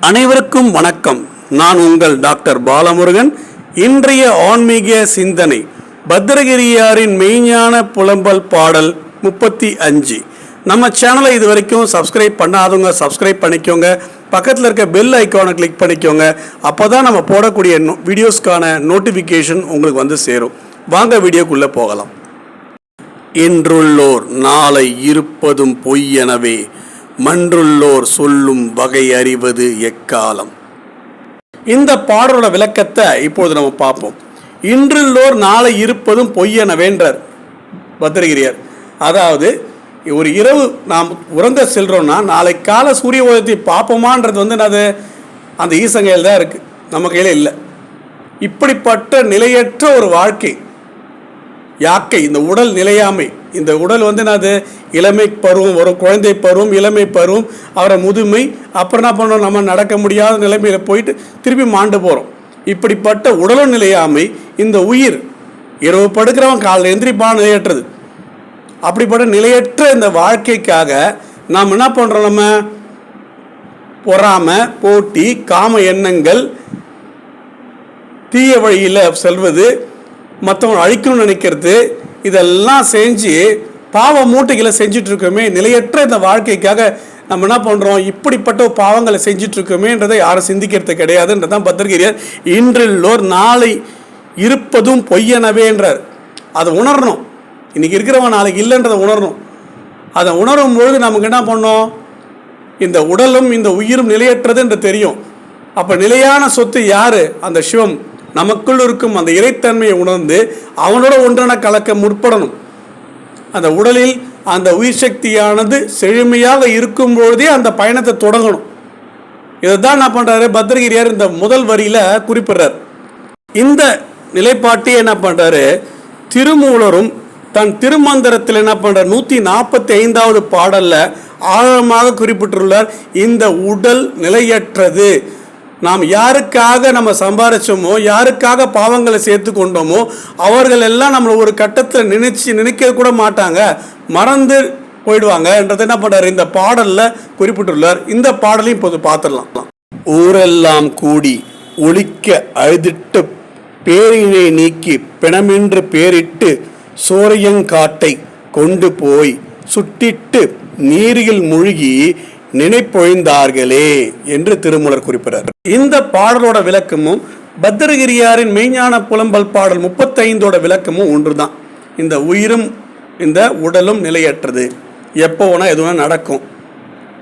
அனைவருக்கும் வணக்கம். நான் உங்கள் டாக்டர் பாலமுருகன். இன்றைய ஆன்மீக சிந்தனை பத்திரகிரியாரின் மெய்ஞான புலம்பல் பாடல் முப்பத்தி அஞ்சு. நம்ம சேனலை இது வரைக்கும் சப்ஸ்கிரைப் பண்ணாதவங்க சப்ஸ்கிரைப் பண்ணிக்கோங்க. பக்கத்தில் இருக்க பெல் ஐக்கானை கிளிக் பண்ணிக்கோங்க. அப்போ தான் நம்ம போடக்கூடிய நோ- வீடியோஸ்க்கான நோட்டிஃபிகேஷன் உங்களுக்கு வந்து சேரும். வாங்க வீடியோக்குள்ளே போகலாம். இன்றுள்ளோர் நாளை இருப்பதும் பொய்யெனவே மன்றுள்ளோர் சொல்லும் வகை அறிவது எக்காலம்? இந்த பாடலோட விளக்கத்தை இப்பொழுது நம்ம பார்ப்போம். இன்றுள்ளோர் நாளை இருப்பதும் பொய்யென வேண்டர் பத்திரகிரியார் அதாவது ஒரு இரவு நாம் உறங்க செல்றோம்னா நாளை கால சூரிய உதயத்தை பார்ப்போமான்றது வந்து அது அந்த ஈசங்கையில் தான் இருக்குது நம்ம கையில் இல்லை. இப்படிப்பட்ட நிலையற்ற ஒரு வாழ்க்கை யாக்கை இந்த உடல் நிலையாமை இந்த உடல் வந்து என்னது? இளமை பருவம் வரும் குழந்தை பருவம் இளமை பருவம் அவரை முதுமை அப்புறம் என்ன பண்ணோம் நம்ம நடக்க முடியாத நிலைமையில் போயிட்டு திருப்பி மாண்டு போகிறோம் இப்படிப்பட்ட உடலும் நிலையாமை இந்த உயிர் இரவு படுக்கிறவன் காலைல எந்திரிப்பான் நிலையற்றது அப்படிப்பட்ட நிலையற்ற இந்த வாழ்க்கைக்காக நாம் என்ன பண்ணுறோம் நம்ம? பொறாமை போட்டி காம எண்ணங்கள் தீய வழியில் செல்வது மற்றவங்க அழிக்கணும்னு நினைக்கிறது இதெல்லாம் செஞ்சு பாவ மூட்டைகளை செஞ்சுட்டு இருக்கோமே நிலையற்ற இந்த வாழ்க்கைக்காக நம்ம என்ன பண்ணுறோம் இப்படிப்பட்ட பாவங்களை செஞ்சுட்டு இருக்கோமேன்றதை யாரும் சிந்திக்கிறது கிடையாதுன்றதான் பத்திரிகையார் இன்றில்லோர் நாளை இருப்பதும் பொய்யனவேன்றார். அதை உணரணும். இன்னைக்கு இருக்கிறவன் நாளைக்கு இல்லைன்றதை உணரணும். அதை உணரும் பொழுது நமக்கு என்ன பண்ணோம்? இந்த உடலும் இந்த உயிரும் நிலையற்றது என்று தெரியும். அப்போ நிலையான சொத்து யார்? அந்த சிவம். நமக்குள் இருக்கும் அந்த இறைத்தன்மையை உணர்ந்து அவனோட ஒன்றென கலக்க முற்படணும். அந்த உடலில் அந்த உயிர் சக்தியானது செழுமையாக இருக்கும் பொழுதே அந்த பயணத்தை தொடங்கணும். இதைத்தான் என்ன பண்ணுறாரு பத்ரகிரியார் இந்த முதல் வரியில் குறிப்பிடுறார். இந்த நிலைப்பாட்டை என்ன பண்ணுறாரு திருமூலரும் தன் திருமந்திரத்தில் என்ன பண்ணுற நூற்றி நாற்பத்தி ஐந்தாவது பாடலில் ஆழமாக குறிப்பிட்டுள்ளார் இந்த உடல் நிலையற்றது. நாம் யாருக்காக நம்ம சம்பாரிச்சோமோ யாருக்காக பாவங்களை சேர்த்து கொண்டோமோ அவர்கள் எல்லாம் நம்மளை ஒரு கட்டத்தில் நினைச்சு நினைக்க கூட மாட்டாங்க. மறந்து போயிடுவாங்க. என்றதை என்ன பண்ணார் இந்த பாடலில் குறிப்பிட்டுள்ளார். இந்த பாடலையும் இப்போது பார்த்துடலாம். ஊரெல்லாம் கூடி ஒழிக்க அழுதிட்டு பேரினை நீக்கி பிணமென்று பேரிட்டு சோரையங்காட்டை கொண்டு போய் சுட்டிட்டு நீரில் மூழ்கி நினைப்பொழிந்தார்களே என்று திருமூலர் குறிப்பிடார் இந்த பாடலோட விளக்கமும் பத்திரகிரியாரின் மெய்ஞான புலம்பல் பாடல் முப்பத்தைந்தோட விளக்கமும் ஒன்றுதான். இந்த உயிரும் இந்த உடலும் நிலையற்றது. எப்போ வேணால் எது வேணால் நடக்கும்.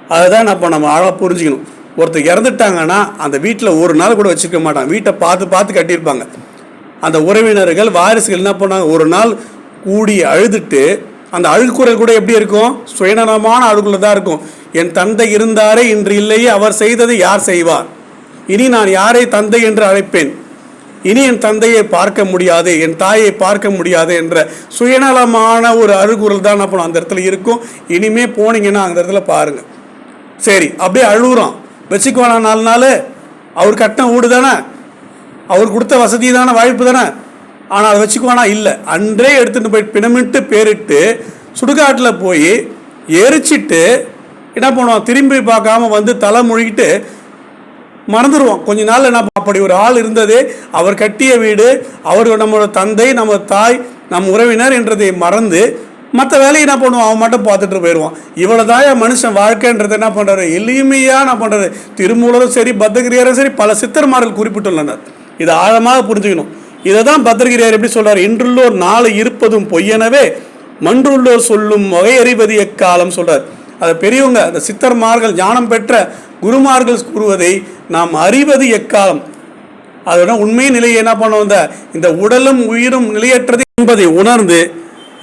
அதுதான் அப்போ நம்ம ஆழாக புரிஞ்சுக்கணும். ஒருத்தர் இறந்துட்டாங்கன்னா அந்த வீட்டில் ஒரு நாள் கூட வச்சுக்க மாட்டாங்க வீட்டை பார்த்து பார்த்து கட்டியிருப்பாங்க. அந்த உறவினர்கள் வாரிசுகள் என்ன பண்ணாங்க? ஒரு நாள் கூடி அழுதுட்டு அந்த அழுக்குறல் கூட எப்படி இருக்கும்? சுயநலமான அழுகுல தான் இருக்கும். என் தந்தை இருந்தாரே இன்று இல்லையே அவர் செய்ததை யார் செய்வார்? இனி நான் யாரை தந்தை என்று அழைப்பேன்? இனி என் தந்தையை பார்க்க முடியாது என் தாயை பார்க்க முடியாது என்ற சுயநலமான ஒரு அழுகுறல் தான் என்ன அந்த இடத்துல இருக்கும். இனிமே போனீங்கன்னா அந்த இடத்துல பாருங்க. சரி அப்படியே அழுகுறோம். வச்சுக்குவானா நாலு நாள். அவர் கட்டின வீடு தானே? அவர் கொடுத்த வசதி தானே? வாய்ப்பு தானே? ஆனால் அதை வச்சுக்குவானா? இல்லை. அன்றே எடுத்துகிட்டு போய் பிணமிட்டு பேரிட்டு சுடுகாட்டில் போய் எரிச்சிட்டு என்ன பண்ணுவான்? திரும்பி பார்க்காம வந்து தலை முழுகிட்டு மறந்துடுவோம் கொஞ்ச நாள் என்ன அப்படி ஒரு ஆள் இருந்தது. அவர் கட்டிய வீடு அவர் நம்மளோட தந்தை நம்ம தாய் நம் உறவினர் என்றதை மறந்து மற்ற வேலையை என்ன பண்ணுவான்? அவன் மட்டும் பார்த்துட்டு போயிடுவான். இவ்வளோதான் என் மனுஷன் வாழ்க்கைன்றது என்ன பண்ணுறாரு எளிமையாக என்ன பண்ணுறது திருமூலரும் சரி பத்தகிரியாரும் சரி பல சித்தர்மார்கள் குறிப்பிட்டுள்ளனர். இதை ஆழமாக புரிஞ்சுக்கணும். இதை தான் பத்திரகிரியார் எப்படி சொல்கிறார் இன்றுள்ளோர் நாளை இருப்பதும் பொய்யனவே மன்றுள்ளோர் சொல்லும் வகையறிவது எக்காலம் சொல்றார். அது பெரியவங்க அந்த சித்தர்மார்கள் ஞானம் பெற்ற குருமார்கள் கூறுவதை நாம் அறிவது எக்காலம்? அதோட உண்மை நிலையை என்ன பண்ணுவோம் இந்த உடலும் உயிரும் நிலையற்றது என்பதை உணர்ந்து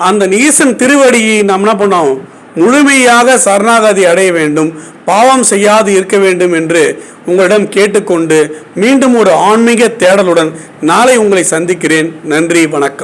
அந்த ஈசன் திருவடியை நாம் என்ன பண்ணோம்? முழுமையாக சரணாகதி அடைய வேண்டும் பாவம் செய்யாது இருக்க வேண்டும் என்று உங்களிடம் கேட்டுக்கொண்டு மீண்டும் ஒரு ஆன்மீக தேடலுடன் நாளை உங்களை சந்திக்கிறேன். நன்றி வணக்கம்.